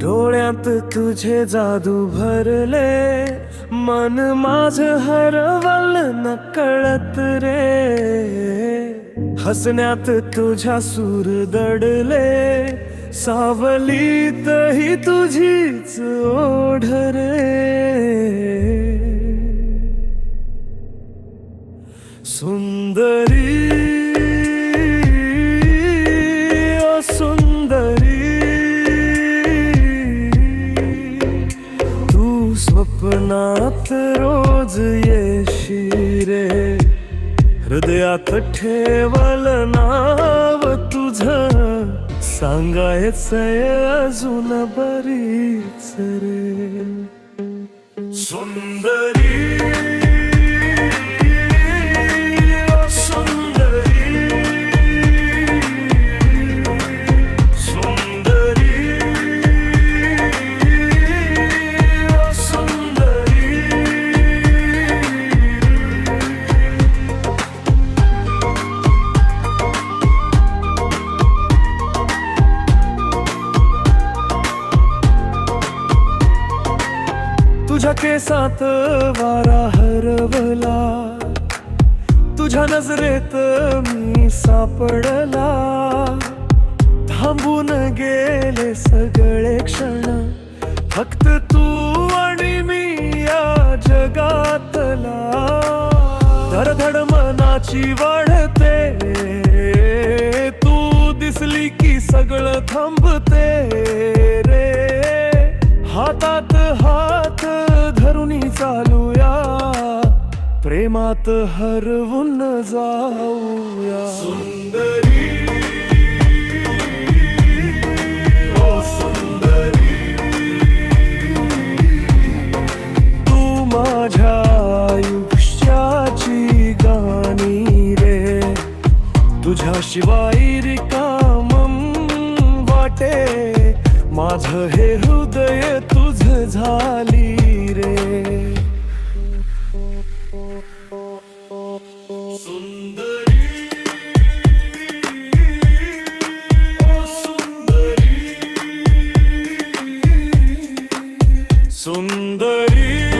डोळ्यात तुझे जादू भरले मन माझ हरवल न कळत रे. हसण्यात तुझ्या सूर दडले सावलीतही तुझीच ओढ रे. मनात रोज येशी रे. हृदयात ठेवल नाव तुझ. सांगायचंय अजून बरीच रे. सुंदरी. केसात वारा हरवला तुझ्या नजरेत मी सापडला. थांबून गेले सगळे क्षण फक्त तू आणि मी या जगातला. धडधड मनाची वाढते तू दिसली की सगळं थांबते. प्रेमात हरवून जाऊया. सुंदरी ओ सुंदरी. तू माझ्या आयुष्याची गाणी रे. तुझ्याशिवाय रिकामं वाटे. माझ हे हृदय तुझ झाली रे. സുന്ദരീ